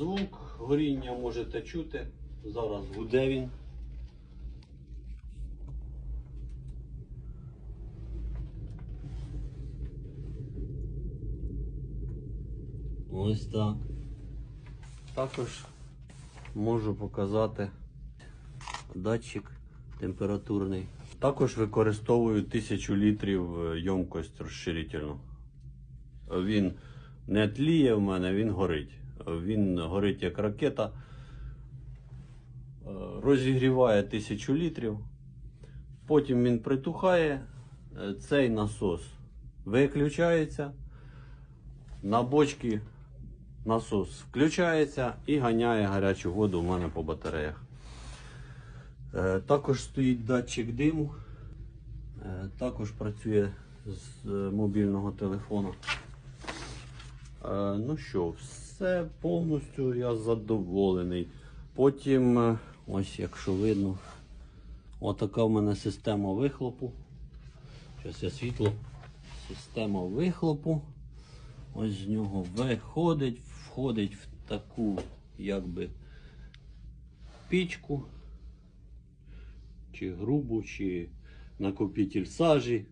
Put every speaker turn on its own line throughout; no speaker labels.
Звук горіння можете чути. Зараз гуде він. Ось так. Також можу показати датчик температурний. Також використовую 1000 літрів е, ємкость розширительну. Він не тліє в мене, він горить. Він горить як ракета. Е, Розігріває 1000 літрів. Потім він притухає. Е, Цей насос виключається. На бочці насос включається і ганяє гарячу воду у мене по батареях. Е, Також стоїть датчик диму. Також працює з мобільного телефону. Ну що, все повністю я задоволений. Потім, е, ось якщо видно, отака в мене система вихлопу. Зараз я світло. Система вихлопу. Ось з нього виходить, входить в таку якби пічку, чи грубу, чи накопитель сажі.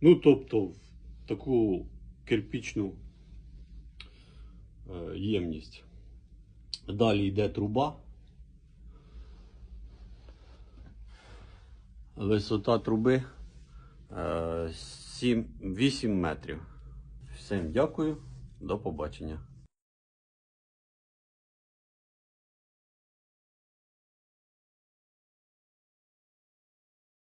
Ну, тобто в таку кирпічну ємність. Далі йде труба. Висота труби е, 7, 8 метрів. Всім дякую, до побачення.